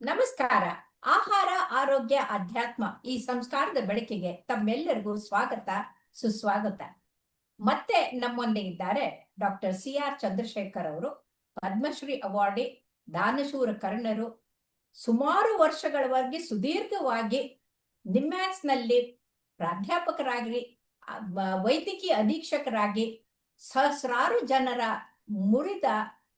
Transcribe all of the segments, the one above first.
ನಮಸ್ಕಾರ. ಆಹಾರ, ಆರೋಗ್ಯ, ಅಧ್ಯಾತ್ಮ ಈ ಸಂಸ್ಕಾರದ ಬೆಳಕಿಗೆ ತಮ್ಮೆಲ್ಲರಿಗೂ ಸ್ವಾಗತ, ಸುಸ್ವಾಗತ. ಮತ್ತೆ ನಮ್ಮೊಂದಿಗಿದ್ದಾರೆ ಡಾಕ್ಟರ್ ಸಿ ಆರ್ ಚಂದ್ರಶೇಖರ್ ಅವರು, ಪದ್ಮಶ್ರೀ ಅವಾರ್ಡಿ, ದಾನಶೂರ ಕರ್ಣರು. ಸುಮಾರು ವರ್ಷಗಳವರೆಗೆ ಸುದೀರ್ಘವಾಗಿ ನಿಮ್ಯಾಕ್ಸ್ನಲ್ಲಿ ಪ್ರಾಧ್ಯಾಪಕರಾಗಿ ವೈದ್ಯಕೀಯ ಅಧೀಕ್ಷಕರಾಗಿ ಸಹಸ್ರಾರು ಜನರ ಮುರಿದ,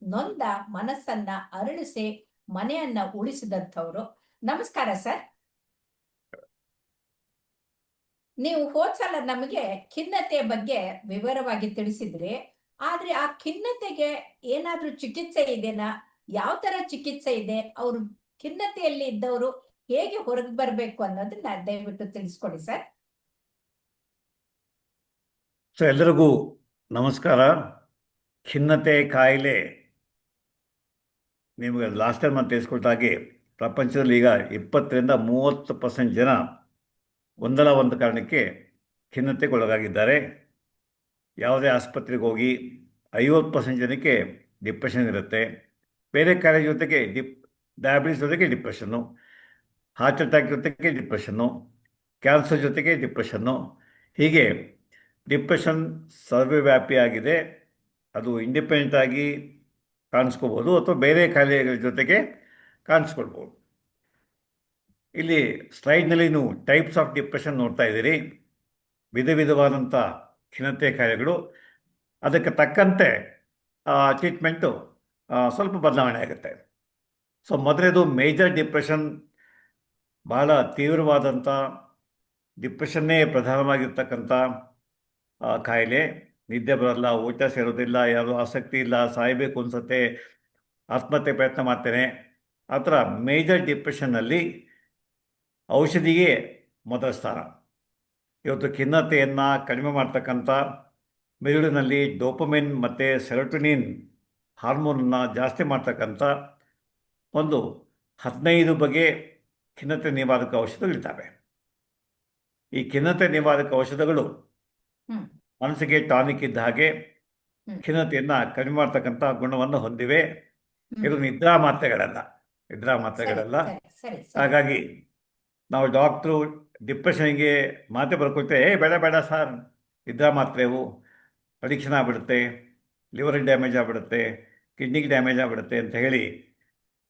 ನೊಂದ ಮನಸ್ಸನ್ನ ಅರಳಿಸಿ ಮನೆಯನ್ನ ಉಳಿಸಿದಂಥವ್ರು. ನಮಸ್ಕಾರ ಸರ್. ನೀವು ಹೋದ್ಸಲ ನಮಗೆ ಖಿನ್ನತೆ ಬಗ್ಗೆ ವಿವರವಾಗಿ ತಿಳಿಸಿದ್ರಿ. ಆದ್ರೆ ಆ ಖಿನ್ನತೆಗೆ ಏನಾದ್ರೂ ಚಿಕಿತ್ಸೆ ಇದೆನಾ? ಯಾವ ತರ ಚಿಕಿತ್ಸೆ ಇದೆ? ಅವರು ಖಿನ್ನತೆಯಲ್ಲಿ ಇದ್ದವರು ಹೇಗೆ ಹೊರಗೆ ಬರ್ಬೇಕು ಅನ್ನೋದನ್ನ ದಯವಿಟ್ಟು ತಿಳಿಸ್ಕೊಡಿ ಸರ್. ಸೊ ಎಲ್ಲರಿಗೂ ನಮಸ್ಕಾರ. ಖಿನ್ನತೆ ಕಾಯಿಲೆ ನಿಮಗೆ ಲಾಸ್ಟ್ ಟೈಮ್ ನಾನು ತಿಳಿಸ್ಕೊಟ್ಟಾಗೆ ಪ್ರಪಂಚದಲ್ಲಿ ಈಗ ಇಪ್ಪತ್ತರಿಂದ ಮೂವತ್ತು ಪರ್ಸೆಂಟ್ ಜನ ಒಂದಲ್ಲ ಒಂದು ಕಾರಣಕ್ಕೆ ಖಿನ್ನತೆಗೊಳಗಾಗಿದ್ದಾರೆ. ಯಾವುದೇ ಆಸ್ಪತ್ರೆಗೆ ಹೋಗಿ ಐವತ್ತು ಪರ್ಸೆಂಟ್ ಜನಕ್ಕೆ ಡಿಪ್ರೆಷನ್ ಇರುತ್ತೆ. ಬೇರೆ ಕಾರ್ಯ ಜೊತೆಗೆ ಡಿಪ್ ಡಯಾಬಿಟಿಸ್ ಜೊತೆಗೆ ಡಿಪ್ರೆಷನ್ನು ಹಾರ್ಟ್ ಅಟ್ಯಾಕ್ ಜೊತೆಗೆ ಡಿಪ್ರೆಷನ್ನು ಕ್ಯಾನ್ಸರ್ ಜೊತೆಗೆ ಡಿಪ್ರೆಷನ್ನು ಹೀಗೆ ಡಿಪ್ರೆಷನ್ ಸರ್ವವ್ಯಾಪಿಯಾಗಿದೆ ಅದು ಇಂಡಿಪೆಂಡೆಂಟ್ ಆಗಿ ಕಾಣಿಸ್ಕೋಬೋದು ಅಥವಾ ಬೇರೆ ಖಾಯಿಲೆಗಳ ಜೊತೆಗೆ ಕಾಣಿಸ್ಕೊಳ್ಬೋದು. ಇಲ್ಲಿ ಸ್ಲೈಡ್ನಲ್ಲಿ ನೀವು ಟೈಪ್ಸ್ ಆಫ್ ಡಿಪ್ರೆಷನ್ ನೋಡ್ತಾ ಇದ್ದೀರಿ. ವಿಧ ವಿಧವಾದಂಥ ಖಿನ್ನತೆ ಕಾಯಿಲೆಗಳು ಅದಕ್ಕೆ ತಕ್ಕಂತೆ ಟ್ರೀಟ್ಮೆಂಟು ಸ್ವಲ್ಪ ಬದಲಾವಣೆ ಆಗುತ್ತೆ. ಸೊ ಮೊದಲೇದು ಮೇಜರ್ ಡಿಪ್ರೆಷನ್ ಬಹಳ ತೀವ್ರವಾದಂಥ ಡಿಪ್ರೆಷನ್ನೇ ಪ್ರಧಾನವಾಗಿರ್ತಕ್ಕಂಥ ಕಾಯಿಲೆ ನಿದ್ದೆ ಬರಲ್ಲ, ಊಟ ಸೇರೋದಿಲ್ಲ ಯಾರು ಆಸಕ್ತಿ ಇಲ್ಲ, ಸಾಯಬೇಕು ಅನ್ಸುತ್ತೆ. ಆತ್ಮಹತ್ಯೆ ಪ್ರಯತ್ನ ಮಾಡ್ತೇನೆ. ಆ ಥರ ಮೇಜರ್ ಡಿಪ್ರೆಷನ್ನಲ್ಲಿ ಔಷಧಿಗೆ ಮೊದಲ ಸ್ಥಾನ. ಇವತ್ತು ಖಿನ್ನತೆಯನ್ನು ಕಡಿಮೆ ಮಾಡ್ತಕ್ಕಂಥ ಮೆದುಳಿನಲ್ಲಿ ಡೋಪಮಿನ್ ಮತ್ತು ಹಾರ್ಮೋನ್ ಹಾರ್ಮೋನನ್ನು ಜಾಸ್ತಿ ಮಾಡ್ತಕ್ಕಂಥ ಒಂದು ಹದಿನೈದು ಬಗೆ ಖಿನ್ನತೆ ನಿವಾರಕ ಔಷಧಗಳಿದ್ದಾವೆ. ಈ ಖಿನ್ನತೆ ನಿವಾರಕ ಔಷಧಗಳು ಮನಸ್ಸಿಗೆ ಟಾನಿಕ್ ಇದ್ದ ಹಾಗೆ ಖಿನ್ನತೆಯನ್ನ ಕಡಿಮೆ ಮಾಡ್ತಕ್ಕಂಥ ಗುಣವನ್ನು ಹೊಂದಿವೆ. ಇದು ನಿದ್ರಾ ಮಾತ್ರೆಗಳಲ್ಲ. ನಿದ್ರಾ ಮಾತ್ರೆಗಳಲ್ಲ. ಹಾಗಾಗಿ ನಾವು ಡಾಕ್ಟ್ರು ಡಿಪ್ರೆಷನ್ಗೆ ಮಾತ್ರೆ ಬರ್ಕೊಳ್ತೇವೆ. ಏ ಬೇಡ ಬೇಡ ಸರ್. ನಿದ್ರಾ ಮಾತ್ರೆವು ಅಡಿಕ್ಷನ್ ಆಗ್ಬಿಡುತ್ತೆ. ಲಿವರ್ ಡ್ಯಾಮೇಜ್ ಆಗ್ಬಿಡುತ್ತೆ. ಕಿಡ್ನಿಗೆ ಡ್ಯಾಮೇಜ್ ಆಗ್ಬಿಡುತ್ತೆ ಅಂತ ಹೇಳಿ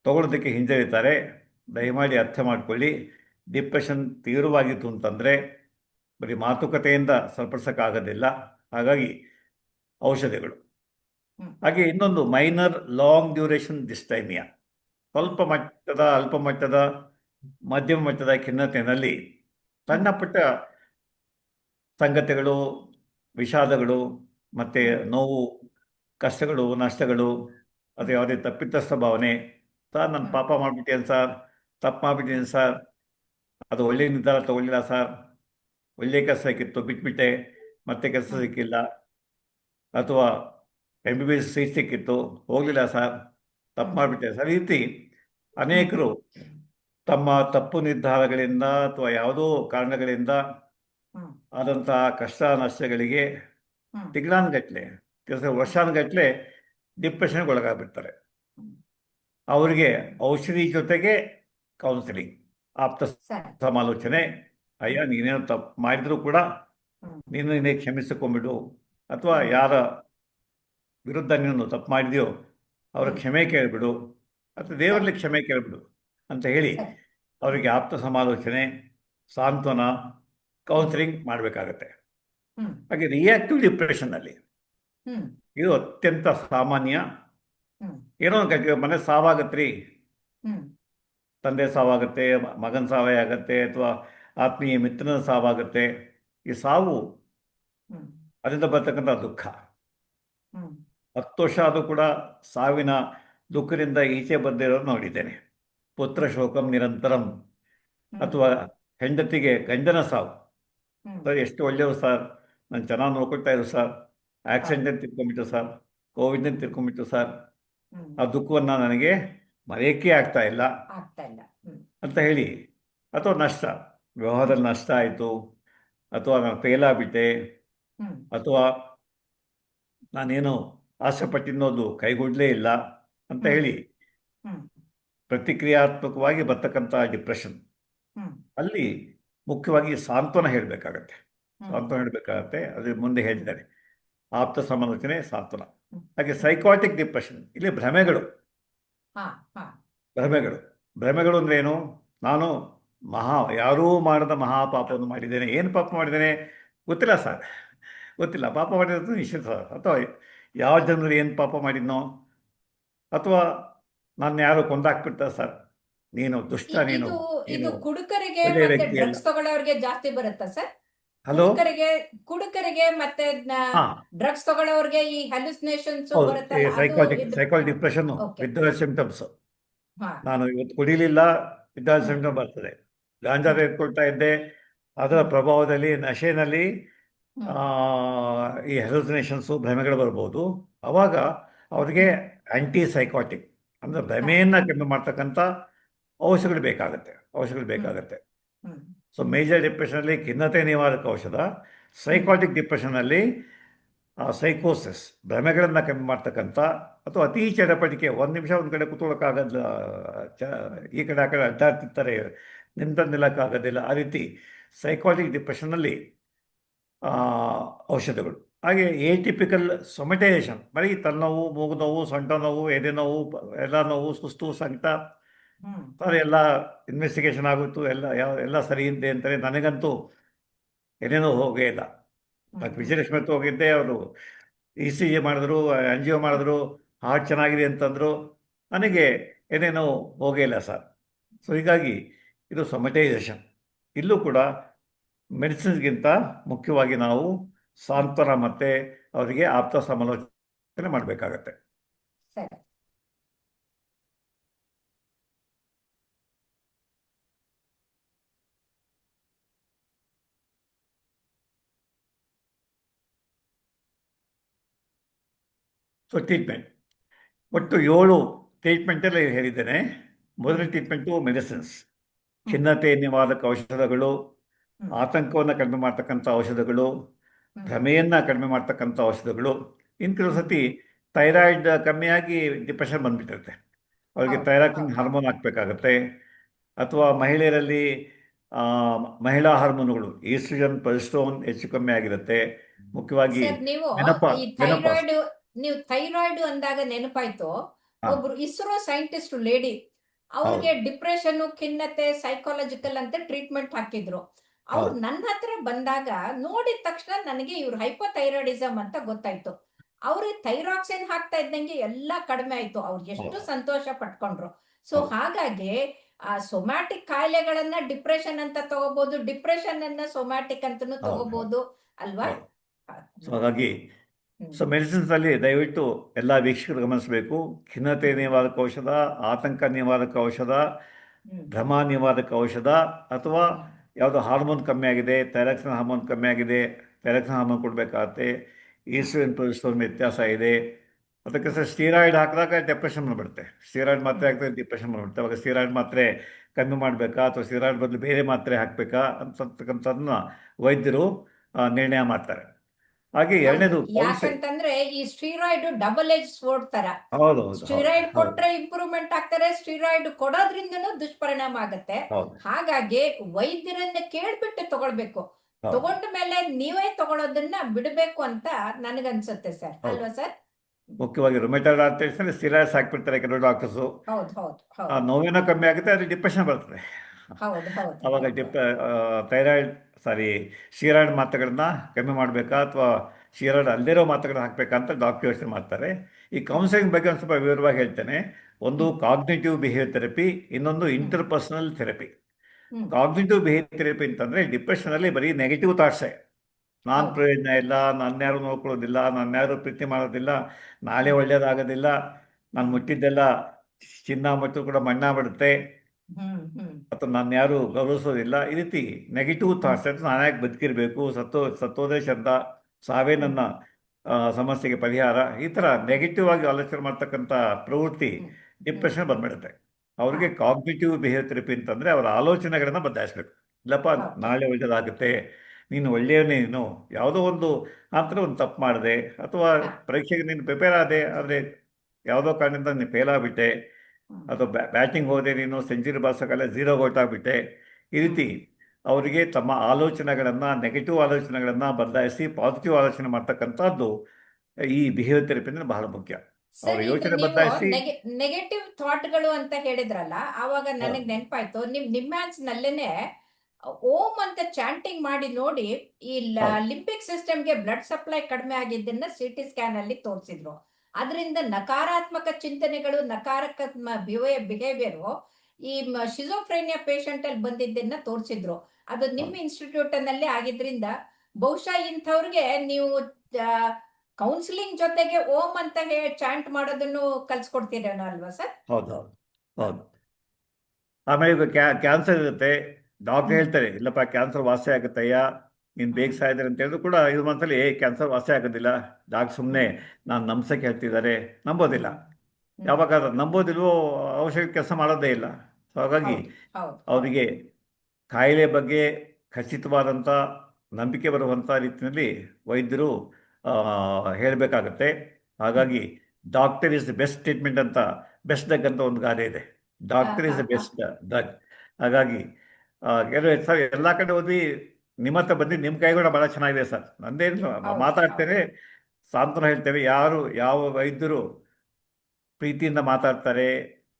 ತಗೊಳ್ಳೋದಕ್ಕೆ ಹಿಂಜರಿತಾರೆ. ದಯಮಾಡಿ ಅರ್ಥ ಮಾಡ್ಕೊಳ್ಳಿ. ಡಿಪ್ರೆಷನ್ ತೀವ್ರವಾಗಿತ್ತು ಅಂತಂದರೆ ಬರೀ ಮಾತುಕತೆಯಿಂದ ಸರಿಪಡಿಸೋಕ್ಕಾಗೋದಿಲ್ಲ ಹಾಗಾಗಿ ಔಷಧಿಗಳು. ಹಾಗೆ ಇನ್ನೊಂದು ಮೈನರ್ ಲಾಂಗ್ ಡ್ಯೂರೇಷನ್ ಡಿಸ್ಟೈಮಿಯಾ. ಸ್ವಲ್ಪ ಮಟ್ಟದ ಅಲ್ಪ ಮಟ್ಟದ ಮಧ್ಯಮ ಮಟ್ಟದ ಖಿನ್ನತೆಯಲ್ಲಿ ಸಣ್ಣ ಪುಟ್ಟ ಸಂಗತಿಗಳು ವಿಷಾದಗಳು ಮತ್ತು ನೋವು ಕಷ್ಟಗಳು ನಷ್ಟಗಳು ಅದು ಯಾವುದೇ ತಪ್ಪಿತಸ್ಥ ಭಾವನೆ. ಸರ್ ನಾನು ಪಾಪ ಮಾಡಿಬಿಟ್ಟೇನು ಸರ್ ತಪ್ಪು ಮಾಡಿಬಿಟ್ಟೇನು ಸರ್ ಅದು ಒಳ್ಳೆಯ ನಿರ್ಧಾರ ತಗೊಳ್ಳಿಲ್ಲ ಸರ್ ಒಳ್ಳೆಯ ಕೆಲಸ ಸಿಕ್ಕಿತ್ತು ಬಿಟ್ಬಿಟ್ಟೆ ಮತ್ತೆ ಕೆಲಸ ಸಿಕ್ಕಿಲ್ಲ. ಅಥವಾ M B B S seat ಸಿಕ್ಕಿತ್ತು ಹೋಗಲಿಲ್ಲ ಸರ್ ತಪ್ಪು ಮಾಡಿಬಿಟ್ಟೆ. ಸರ್ ಈ ರೀತಿ ಅನೇಕರು ತಮ್ಮ ತಪ್ಪು ನಿರ್ಧಾರಗಳಿಂದ ಅಥವಾ ಯಾವುದೋ ಕಾರಣಗಳಿಂದ ಆದಂತಹ ಕಷ್ಟ ನಷ್ಟಗಳಿಗೆ ತಿಂಗಳಾನ್ಗಟ್ಲೆ ಕೆಲಸ ವರ್ಷಾನ್ಗಟ್ಲೆ ಡಿಪ್ರೆಷನ್ಗೆ ಒಳಗಾಗ್ಬಿಡ್ತಾರೆ. ಅವರಿಗೆ ಔಷಧಿ ಜೊತೆಗೆ ಕೌನ್ಸಿಲಿಂಗ್ ಆಪ್ತ. ಸಮಾಲೋಚನೆ ಅಯ್ಯ ನೀನೇನು ತಪ್ಪು ಮಾಡಿದ್ರು ಕೂಡ ನೀನು ನೀನೇ ಕ್ಷಮಿಸಿಕೊಂಬಿಡು ಅಥವಾ ಯಾರ ವಿರುದ್ಧ ನೀನು ತಪ್ಪು ಮಾಡಿದೆಯೋ ಅವರ. ಕ್ಷಮೆ ಕೇಳಿಬಿಡು. ಅಥವಾ ದೇವರಲ್ಲಿ ಕ್ಷಮೆ ಕೇಳಿಬಿಡು ಅಂತ ಹೇಳಿ ಅವರಿಗೆ ಆಪ್ತ ಸಮಾಲೋಚನೆ ಸಾಂತ್ವನ ಕೌನ್ಸಿಲಿಂಗ್ ಮಾಡಬೇಕಾಗತ್ತೆ. ಹಾಗೆ ರಿಯಾಕ್ಟಿವ್ ಡಿಪ್ರೆಷನ್ನಲ್ಲಿ ಇದು ಅತ್ಯಂತ ಸಾಮಾನ್ಯ. ಏನೋ ಮನೆ ಸಾವಾಗತ್ರಿ. ತಂದೆ ಸಾವಾಗತ್ತೆ ಮಗನ ಸಾವೇ ಆಗತ್ತೆ ಅಥವಾ ಆತ್ಮೀಯ ಮಿತ್ರನ ಸಾವಾಗುತ್ತೆ. ಈ ಸಾವು ಅದರಿಂದ ಬರ್ತಕ್ಕಂಥ ದುಃಖ. ಹತ್ತು ವರ್ಷ ಆದರೂ ಕೂಡ ಸಾವಿನ ದುಃಖದಿಂದ ಈಚೆ ಬಂದಿರೋದು ನೋಡಿದ್ದೇನೆ. ಪುತ್ರ ಶೋಕಂ ನಿರಂತರಂ ಅಥವಾ ಹೆಂಡತಿಗೆ ಗಂಜನ ಸಾವು. ಸರ್ ಎಷ್ಟು ಒಳ್ಳೆಯವರು ಸರ್. ನಾನು ಚೆನ್ನಾಗಿ ನೋಡ್ಕೊಳ್ತಾ ಇದ್ರು ಸರ್. ಆಕ್ಸಿಡೆಂಟ್ ತಿರ್ಕೊಂಬಿಟ್ಟು ಸರ್. ಕೋವಿಡ್ ತಿರ್ಕೊಂಬಿಟ್ಟು ಸರ್. ಆ ದುಃಖವನ್ನು ನನಗೆ ಮರೆಯೋಕ್ಕೆ ಆಗ್ತಾ ಇಲ್ಲ. ಅಂತ ಹೇಳಿ ಅಥವಾ ನಷ್ಟ. ವ್ಯವಹಾರದಲ್ಲಿ ನಷ್ಟ ಆಯಿತು ಅಥವಾ ನಾನು ಫೇಲ್ ಆಗಿಬಿಟ್ಟೆ ಅಥವಾ ನಾನೇನು ಆಸೆ ಪಟ್ಟಿನ್ನೋದು ಕೈಗೂಡಲೇ ಇಲ್ಲ ಅಂತ ಹೇಳಿ ಪ್ರತಿಕ್ರಿಯಾತ್ಮಕವಾಗಿ ಬರ್ತಕ್ಕಂಥ ಡಿಪ್ರೆಷನ್ ಅಲ್ಲಿ ಮುಖ್ಯವಾಗಿ ಸಾಂತ್ವನ ಹೇಳಬೇಕಾಗತ್ತೆ. ಸಾಂತ್ವನ ಹೇಳಬೇಕಾಗತ್ತೆ ಅದು ಮುಂದೆ ಹೇಳಿದ್ದಾರೆ. ಆಪ್ತ ಸಮಾಲೋಚನೆ ಸಾಂತ್ವನ. ಹಾಗೆ ಸೈಕಾಟಿಕ್ ಡಿಪ್ರೆಷನ್ ಇಲ್ಲಿ ಭ್ರಮೆಗಳು. ಭ್ರಮೆಗಳು. ಭ್ರಮೆಗಳು ಅಂದ್ರೆ ಏನು? ನಾನು ಮಹಾ ಯಾರೂ ಮಾಡದ ಮಹಾಪಾಪವನ್ನು ಮಾಡಿದ್ದೇನೆ. ಏನು ಪಾಪ ಮಾಡಿದ್ದೇನೆ? ಗೊತ್ತಿಲ್ಲ ಸರ್. ಗೊತ್ತಿಲ್ಲ. ಪಾಪ ಮಾಡಿರೋದು ನಿಶ್ಚಿತ ಸರ್. ಅಥವಾ ಯಾವ ಜನರು ಏನು ಪಾಪ ಮಾಡಿದ್ನೋ? ಅಥವಾ ನನ್ನ ಯಾರು ಕೊಂದಾಕ್ಬಿಡ್ತ ಸರ್? ನೀನು ದುಷ್ಟ ನೀನು ಇದು ಕುಡುಕರಿಗೆ ಡ್ರಗ್ಸ್ ತಗೊಳ್ಳೋರಿಗೆ ಜಾಸ್ತಿ ಬರುತ್ತಾ ಸರ್? ಹಲೋ? ಕುಡುಕರಿಗೆ ಮತ್ತೆ ಡ್ರಗ್ಸ್ ತಗೊಳ್ಳೋರಿಗೆ ಈ hallucinations psychology psychology depression. With symptoms ನಾನು ಇವತ್ತು ಕುಡಿಲಿಲ್ಲ ವಿತ್ ಸಿಂಪ್ಟಮ್ ಬರ್ತದೆ. ಗಾಂಜಾ ತೆಗೆದುಕೊಳ್ತಾ ಇದ್ದೆ. ಅದರ ಪ್ರಭಾವದಲ್ಲಿ ನಶೆನಲ್ಲಿ ಈ ಹೆಲುಸಿನೇಷನ್ಸು ಭ್ರಮೆಗಳು ಬರ್ಬೋದು. ಅವಾಗ ಅವ್ರಿಗೆ ಆಂಟಿ ಸೈಕಾಟಿಕ್ ಅಂದ್ರೆ ಭ್ರಮೆಯನ್ನ ಕಮ್ಮಿ ಮಾಡ್ತಕ್ಕಂಥ ಔಷಧಗಳು ಬೇಕಾಗುತ್ತೆ ಔಷಧಗಳು ಬೇಕಾಗುತ್ತೆ. ಸೊ ಮೇಜರ್ ಡಿಪ್ರೆಷನಲ್ಲಿ ಖಿನ್ನತೆ ನಿವಾರಕ ಔಷಧ ಸೈಕಾಟಿಕ್ ಡಿಪ್ರೆಷನಲ್ಲಿ ಸೈಕೋಸಿಸ್ ಭ್ರಮೆಗಳನ್ನು ಕಮ್ಮಿ ಮಾಡ್ತಕ್ಕಂಥ ಅಥವಾ ಅತಿ ಚಡಪಟಿಕೆ ಒಂದು ನಿಮಿಷ ಒಂದು ಕಡೆ ಕೂತ್ಕೊಳ್ಳೋಕ್ಕಾಗಲ್ಲ ಚ ಈ ಕಡೆ ಆ ಕಡೆ ಅಡ್ಡಾಡ್ತಿರ್ತಾರೆ ನಿಂತ ನಿಲ್ಲಕ್ಕಾಗೋದಿಲ್ಲ ಆ ರೀತಿ ಸೈಕಾಲಜಿಕ್ ಡಿಪ್ರೆಷನ್ನಲ್ಲಿ ಔಷಧಗಳು. ಹಾಗೆ ಎ ಟಿಪಿಕಲ್ ಸೊಮೆಟೈಸೇಷನ್ ಬರೀ ತಲೆನೋವು ಮೂಗು ನೋವು ಸೊಂಟ ನೋವು ಎದೆ ನೋವು ಎಲ್ಲ ನೋವು ಸುಸ್ತು ಸಂಕಟ. ಸರ್ ಎಲ್ಲ ಇನ್ವೆಸ್ಟಿಗೇಷನ್ ಆಗುತ್ತು ಎಲ್ಲ ಯಾವ ಎಲ್ಲ ಸರಿ ಇದೆ ಅಂತಾರೆ. ನನಗಂತೂ ಏನೇನೋ ಹೋಗೇ ಇಲ್ಲ. ಮತ್ತು ವಿಜಯಲಕ್ಷ್ಮಿ ಹೋಗಿದ್ದೆ ಅವರು ಇ ಸಿ ಜಿ ಮಾಡಿದ್ರು ಎನ್ ಜಿ ಒ ಮಾಡಿದ್ರು ಹಾರ್ಟ್ ಚೆನ್ನಾಗಿದೆ ಅಂತಂದರು. ನನಗೆ ಏನೇನೋ ಹೋಗೇ ಇಲ್ಲ ಸರ್. ಸೊ ಹೀಗಾಗಿ ಇದು ಸೊಮೆಟೈಸೇಷನ್. ಇಲ್ಲೂ ಕೂಡ ಮೆಡಿಸಿನ್ಸ್ಗಿಂತ ಮುಖ್ಯವಾಗಿ ನಾವು ಸಾಂತ್ವನ ಮತ್ತು ಅವರಿಗೆ ಆಪ್ತ ಸಮಾಲೋಚನೆ ಮಾಡಬೇಕಾಗತ್ತೆ. ಸೊ ಟ್ರೀಟ್ಮೆಂಟ್ ಒಟ್ಟು ಏಳು ಟ್ರೀಟ್ಮೆಂಟಲ್ಲಿ ಹೇಳಿದ್ದೇನೆ. ಮೊದಲ ಟ್ರೀಟ್ಮೆಂಟು ಮೆಡಿಸಿನ್ಸ್. ಖಿನ್ನತೆ ನಿವಾರಕ ಔಷಧಗಳು. ಆತಂಕವನ್ನು ಕಡಿಮೆ ಮಾಡ್ತಕ್ಕಂಥ ಔಷಧಗಳು. ಭ್ರಮೆಯನ್ನು ಕಡಿಮೆ ಮಾಡ್ತಕ್ಕಂಥ ಔಷಧಗಳು ಇನ್ನು ಕೆಲವು ಸತಿ ಥೈರಾಯ್ಡ್ ಕಮ್ಮಿಯಾಗಿ ಡಿಪ್ರೆಷನ್ ಬಂದ್ಬಿಟ್ಟಿರುತ್ತೆ ಅವ್ರಿಗೆ ಥೈರಾಯ್ಡ್ ಹಾರ್ಮೋನ್ ಹಾಕ್ಬೇಕಾಗತ್ತೆ ಅಥವಾ ಮಹಿಳೆಯರಲ್ಲಿ ಮಹಿಳಾ ಹಾರ್ಮೋನುಗಳು ಈಸ್ಟ್ರಿಜನ್ ಪಲ್ಸ್ಟೋನ್ ಹೆಚ್ಚು ಕಮ್ಮಿ ಆಗಿರುತ್ತೆ ಮುಖ್ಯವಾಗಿ ನೀವು. ಥೈರಾಯ್ಡ್ ಅಂದಾಗ ನೆನಪಾಯ್ತು. ಒಬ್ರು ಇಸ್ರೋ ಸೈಂಟಿಸ್ಟ್ ಲೇಡಿ ಅವ್ರಿಗೆ ಡಿಪ್ರೆಷನ್ ಖಿನ್ನತೆ ಸೈಕಾಲಜಿಕಲ್ ಅಂತ ಟ್ರೀಟ್ಮೆಂಟ್ ಹಾಕಿದ್ರು. ಅವ್ರು ನನ್ನ ಹತ್ರ ಬಂದಾಗ ನೋಡಿದ ತಕ್ಷಣ ನನಗೆ ಇವ್ರು ಹೈಪೋಥೈರಾಯ್ಡಿಸಮ್ ಅಂತ ಗೊತ್ತಾಯ್ತು. ಅವ್ರಿಗೆ ಥೈರಾಕ್ಸಿನ್ ಹಾಕ್ತಾ ಇದ್ದಂಗೆ ಎಲ್ಲಾ ಕಡಿಮೆ ಆಯ್ತು. ಅವ್ರು ಎಷ್ಟು ಸಂತೋಷ ಪಟ್ಕೊಂಡ್ರು. ಸೊ ಹಾಗಾಗಿ ಆ ಸೊಮ್ಯಾಟಿಕ್ ಕಾಯಿಲೆಗಳನ್ನ ಡಿಪ್ರೆಷನ್ ಅಂತ ತಗೋಬಹುದು ಡಿಪ್ರೆಷನ್ ಅನ್ನ ಸೊಮ್ಯಾಟಿಕ್ ಅಂತಾನು ಹೌದು. ತಗೋಬಹುದು ಅಲ್ವಾ? ಹಾಗಾಗಿ ಸೊ ಮೆಡಿಸಿನ್ಸಲ್ಲಿ ದಯವಿಟ್ಟು ಎಲ್ಲ ವೀಕ್ಷಕರು ಗಮನಿಸಬೇಕು. ಖಿನ್ನತೆ ನಿವಾರಕ ಔಷಧ ಆತಂಕ ನಿವಾರಕ ಔಷಧ. ಭ್ರಮ ನಿವಾರಕ ಔಷಧ ಅಥವಾ ಯಾವುದೋ ಹಾರ್ಮೋನ್ ಕಮ್ಮಿ ಆಗಿದೆ ಥೈರಾಕ್ಸಿನ್ ಹಾರ್ಮೋನ್ ಕಮ್ಮಿ ಆಗಿದೆ ಥೈರಾಕ್ಸಿನ್ ಹಾರ್ಮೋನ್ ಕೊಡಬೇಕಾಗತ್ತೆ ಈಸ್ಟ್ರೋನ್ ಪ್ರೊಜೆಸ್ಟೋನ್ ವ್ಯತ್ಯಾಸ ಇದೆ. ಅದಕ್ಕೆ ಸರ್ ಸ್ಟೀರಾಯ್ಡ್ ಹಾಕಿದಾಗ ಡಿಪ್ರೆಷನ್ ಬರುತ್ತೆ ಸ್ಟೀರಾಯ್ಡ್ ಮಾತ್ರೆ ಹಾಕಿದ್ರೆ ಡಿಪ್ರೆಷನ್ ಬರುತ್ತೆ ಅವಾಗ ಸ್ಟೀರಾಯ್ಡ್ ಮಾತ್ರೆ ಕಮ್ಮಿ ಮಾಡಬೇಕಾ ಅಥವಾ ಸ್ಟೀರಾಯ್ಡ್ ಬದಲು ಬೇರೆ ಮಾತ್ರೆ ಹಾಕಬೇಕಾ ಅಂತಕ್ಕಂಥದ್ದನ್ನ ವೈದ್ಯರು ನಿರ್ಣಯ ಮಾಡ್ತಾರೆ. ಹಾಗೆ ಎರಡನೇದು. ಯಾಕಂತಂದ್ರೆ ಈ ಸ್ಟೀರಾಯ್ಡ್ ಡಬಲ್ ಏಜ್ ಸ್ವೋರ್ಡ್ ತರ. ಹೌದು ಹೌದು ಸ್ಟೀರಾಯ್ಡ್ ಕೊಟ್ರೆ ಇಂಪ್ರೂವ್ಮೆಂಟ್ ಆಗ್ತಾರೆ ಸ್ಟೀರಾಯ್ಡ್ ಕೊಡೋದ್ರಿಂದನು ದುಷ್ಪರಿಣಾಮ ಆಗುತ್ತೆ. ಹಾಗಾಗಿ ವೈದ್ಯರನ್ನ ಕೇಳ್ಬಿಟ್ಟು ತಗೊಳ್ಬೇಕು. ತಗೊಂಡ ಮೇಲೆ ನೀವೇ ತಗೊಳೋದನ್ನ ಬಿಡಬೇಕು ಅಂತ ನನಗನ್ಸುತ್ತೆ ಸರ್. ಅಲ್ವಾ ಸರ್? ಮುಖ್ಯವಾಗಿ ರೂಮೆಟಾಯ್ಡ್ ಅಂತ ಹೇಳಿದ್ರೆ ಸ್ಟಿರಾಯ್ಡ್ಸ್ ಹಾಕ್ಬಿಡ್ತಾರೆ ಕೆಲವು ಡಾಕ್ಟರ್ಸ್ ಹೌದು ಹೌದು ಆ ಹೌದು ನೋವೇನೋ ಕಮ್ಮಿ ಆಗುತ್ತೆ ಅದ್ರ ಡಿಪ್ರೆಷನ್ ಬರ್ತದೆ. ಹೌದು ಹೌದು. ಅವಾಗ ಡಿಪ್ ಥೈರಾಯ್ಡ್ ಸಾರಿ ಶಿರಾಡ್ ಮಾತುಗಳನ್ನ ಕಮ್ಮಿ ಮಾಡಬೇಕಾ ಅಥವಾ ಶಿರಾಡ್ ಅಲ್ಲಿರೋ ಮಾತುಗಳನ್ನ ಹಾಕಬೇಕಾ ಅಂತ ಡಾಕ್ಟರ್ ಯೋಚನೆ ಮಾಡ್ತಾರೆ. ಈ ಕೌನ್ಸಿಲಿಂಗ್ ಬಗ್ಗೆ ಒಂದು ಸ್ವಲ್ಪ ವಿವರವಾಗಿ ಹೇಳ್ತೇನೆ. ಒಂದು ಕಾಗ್ನೇಟಿವ್ ಬಿಹೇವಿಯರ್ ಥೆರಪಿ ಇನ್ನೊಂದು interpersonal therapy cognitive behaviour therapy ಅಂತಂದರೆ ಡಿಪ್ರೆಷನಲ್ಲಿ ಬರೀ ನೆಗೆಟಿವ್ ಥಾಟ್ಸೇ ನಾನು. ಪ್ರಯೋಜನ ಇಲ್ಲ ನನ್ಯಾರು ನೋಡ್ಕೊಳ್ಳೋದಿಲ್ಲ ನನ್ಯಾರು ಪ್ರೀತಿ ಮಾಡೋದಿಲ್ಲ ನಾಳೆ ಒಳ್ಳೆಯದಾಗೋದಿಲ್ಲ ನಾನು ಮುಟ್ಟಿದ್ದೆಲ್ಲ ಚಿನ್ನ ಮತ್ತು ಕೂಡ ಮಣ್ಣ ಹ್ಮ್ ಅಥವಾ ನಾನು ಯಾರು ಗೌರವಿಸೋದಿಲ್ಲ. ಈ ರೀತಿ ನೆಗೆಟಿವ್ ಥಾಟ್ಸ್ ಅಂತ ನಾನು ಯಾಕೆ ಬದುಕಿರಬೇಕು? ಸತ್ತೋ ಸತ್ತೋದೇ ಚಂದ ಸಾವೇ ನನ್ನ ಆ, ಸಮಸ್ಯೆಗೆ ಪರಿಹಾರ. ಈ ಥರ ನೆಗೆಟಿವ್ ಆಗಿ ಆಲೋಚನೆ ಮಾಡ್ತಕ್ಕಂಥ ಪ್ರವೃತ್ತಿ. ಡಿಪ್ರೆಷನ್ ಬಂದ್ಬಿಡುತ್ತೆ. ಅವ್ರಿಗೆ ಕಾಗ್ನಿಟಿವ್ ಬಿಹೇವ್ ಥೆರಪಿ ಅಂತಂದರೆ ಅವರ ಆಲೋಚನೆಗಳನ್ನ ಬದಲಾಯಿಸ್ಬೇಕು. ಇಲ್ಲಪ್ಪ ನಾಳೆ ಒಳ್ಳೇದಾಗುತ್ತೆ. ನೀನು ಒಳ್ಳೆಯವನೇ ನೀನು ಯಾವುದೋ ಒಂದು ನಂತರ ಒಂದು ತಪ್ಪು ಮಾಡಿದೆ. ಅಥವಾ. ಪರೀಕ್ಷೆಗೆ ನೀನು ಪ್ರಿಪೇರ್ ಆದೆ. ಆದರೆ ಯಾವುದೋ ಕಾರಣದಿಂದ ನೀನು ಫೇಲ್ ಆಗಿಬಿಟ್ಟೆ. ಅಥವಾ ಬ್ಯಾಟಿಂಗ್ ಹೋದೆ ನೀನು ಸೆಂಚುರಿ ಬಾರ್ಸೋಕ್ಕೆಲ್ಲ ಝೀರೋ ಆಗ್ಬಿಟ್ಟೆ. ಈ ರೀತಿ ಅವರಿಗೆ ತಮ್ಮ ಆಲೋಚನೆಗಳನ್ನು ನೆಗೆಟಿವ್ ಆಲೋಚನೆಗಳನ್ನು ಬದಲಾಯಿಸಿ ಪಾಸಿಟಿವ್ ಆಲೋಚನೆ ಮಾಡ್ತಕ್ಕಂಥದ್ದು ಈ ಬಿಹೇವಿಯರ್ ಥೆರಪಿಯಿಂದ ಬಹಳ ಮುಖ್ಯ. ಅವ್ರ ಯೋಚನೆ ಬದಲಾಯಿಸಿ ನೆಗೆಟಿವ್ ಥಾಟ್ಗಳು ಅಂತ ಹೇಳಿದ್ರಲ್ಲ ಆವಾಗ ನನಗೆ ನೆನಪಾಯ್ತು. ನಿಮ್ ನಿಮ್ಮ ನಲ್ಲೇನೆ ಓಂ ಅಂತ ಚಾಂಟಿಂಗ್ ಮಾಡಿ ನೋಡಿ ಈ. ಲಿಂಪಿಕ್ ಸಿಸ್ಟಮ್ಗೆ ಬ್ಲಡ್ ಸಪ್ಲೈ ಕಡಿಮೆ ಆಗಿದ್ದನ್ನ ಸಿಟಿ ಸ್ಕ್ಯಾನ್ ಅಲ್ಲಿ ತೋರಿಸಿದ್ರು. ಅದರಿಂದ ನಕಾರಾತ್ಮಕ ಚಿಂತನೆಗಳು ನಕಾರಾತ್ಮಕ ಬಿಹೇವಿಯರ್ ಈ ಶಿಜೋಫ್ರೇನಿಯಾ ಪೇಷಂಟ್ ಅಲ್ಲಿ ಬಂದಿದ್ದನ್ನ ತೋರಿಸಿದ್ರು. ಅದು ನಿಮ್ಮ ಇನ್ಸ್ಟಿಟ್ಯೂಟ್ನಲ್ಲಿ ಆಗಿದ್ರಿಂದ ಬಹುಶಃ ಇಂಥವ್ರಿಗೆ ನೀವು ಕೌನ್ಸಿಲಿಂಗ್ ಜೊತೆಗೆ ಓಂ ಅಂತ ಹೇಳಿ ಚಾಂಟ್ ಮಾಡೋದನ್ನು ಕಲ್ಸ್ಕೊಡ್ತೀರೇನೋ ಅಲ್ವಾ ಸರ್? ಹೌದು ಹೌದು ಹೌದು. ಆಮೇಲೆ ಇದು ಕ್ಯಾ ಕ್ಯಾನ್ಸರ್ ಇರುತ್ತೆ. ಡಾಕ್ಟರ್ ಹೇಳ್ತಾರೆ ಇಲ್ಲಪ್ಪ ಕ್ಯಾನ್ಸರ್ ವಾಸಿ ಆಗುತ್ತಯ್ಯ ನೀನು ಬೇಗ ಹ್ಮ್. ಸಾಯಿದ್ರೆ ಅಂತ ಹೇಳಿದ್ರು ಕೂಡ ಇದು ಮನಸ್ಸಲ್ಲಿ ಏ ಕ್ಯಾನ್ಸರ್ ವಾಸಿ ಆಗೋದಿಲ್ಲ. ಡಾಕ್ಟರ್ ಸುಮ್ಮನೆ ನಾನು ನಂಬ್ಸಕ್ಕೆ ಹೇಳ್ತಿದ್ದಾರೆ. ನಂಬೋದಿಲ್ಲ. ಯಾವಾಗ ನಂಬೋದಿಲ್ವೋ ಔಷಧ ಕೆಲಸ ಮಾಡೋದೇ ಇಲ್ಲ. ಸೊ ಹಾಗಾಗಿ ಅವರಿಗೆ ಕಾಯಿಲೆ ಬಗ್ಗೆ ಖಚಿತವಾದಂಥ ನಂಬಿಕೆ ಬರುವಂಥ ರೀತಿಯಲ್ಲಿ ವೈದ್ಯರು ಹೇಳಬೇಕಾಗತ್ತೆ. ಹಾಗಾಗಿ doctor is the best treatment ಅಂತ ಬೆಸ್ಟ್ ಡಗ್ ಅಂತ ಒಂದು ಗಾದೆ ಇದೆ. Doctor is the best drug ಹಾಗಾಗಿ ಆ, ಕೆಲವು ಸರ್ ಎಲ್ಲ ಕಡೆ ಓದಿ ನಿಮ್ಮ ಹತ್ರ ಬಂದು ನಿಮ್ಮ ಕೈ ಕೂಡ ಬಹಳ ಚೆನ್ನಾಗಿದೆ ಸರ್. ನಂದೇನು ಮಾತಾಡ್ತೇನೆ ಸಾಂತ್ವನ ಹೇಳ್ತೇವೆ. ಯಾರು ಯಾವ ವೈದ್ಯರು ಪ್ರೀತಿಯಿಂದ ಮಾತಾಡ್ತಾರೆ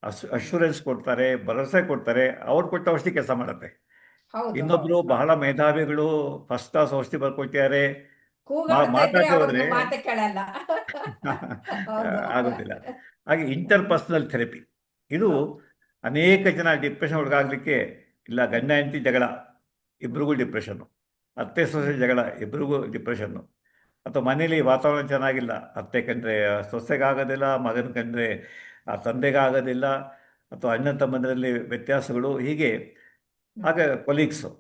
ಅಶ್ ಅಶ್ಯೂರೆನ್ಸ್ ಕೊಡ್ತಾರೆ ಭರವಸೆ ಕೊಡ್ತಾರೆ ಅವ್ರು ಕೊಟ್ಟ ಔಷಧಿ ಕೆಲಸ ಮಾಡುತ್ತೆ. ಇನ್ನೊಬ್ರು ಬಹಳ ಮೇಧಾವಿಗಳು ಫಸ್ಟ್ ಕ್ಲಾಸ್ ಔಷಧಿ ಬರ್ಕೊಟ್ಟಿದ್ದಾರೆ ಮಾತಾಡ್ತಾ ಹೋದ್ರೆ- ಆಗೋದಿಲ್ಲ. ಹಾಗೆ ಇಂಟರ್ ಪರ್ಸನಲ್ ಥೆರಪಿ ಇದು ಅನೇಕ ಜನ ಡಿಪ್ರೆಷನ್ ಒಳಗಾಗ್ಲಿಕ್ಕೆ ಇಲ್ಲ ಗಂಡ ಹೆಂಡತಿ ಜಗಳ. ಇಬ್ರಿಗೂ ಡಿಪ್ರೆಷನ್ನು. ಅತ್ತೆ ಸೊಸೆ ಜಗಳ ಇಬ್ರಿಗೂ ಡಿಪ್ರೆಷನ್ನು. ಅಥವಾ ಮನೇಲಿ ವಾತಾವರಣ ಚೆನ್ನಾಗಿಲ್ಲ. ಅತ್ತೆ ಕಂಡ್ರೆ ಸೊಸೆಗಾಗೋದಿಲ್ಲ ಮಗನ ಕಂಡ್ರೆ ಆ ತಂದೆಗಾಗೋದಿಲ್ಲ ಅಥವಾ ಅಣ್ಣ ತಮ್ಮಂದರಲ್ಲಿ ವ್ಯತ್ಯಾಸಗಳು ಹೀಗೆ. ಆಗ ಕೊಲೀಗ್ಸು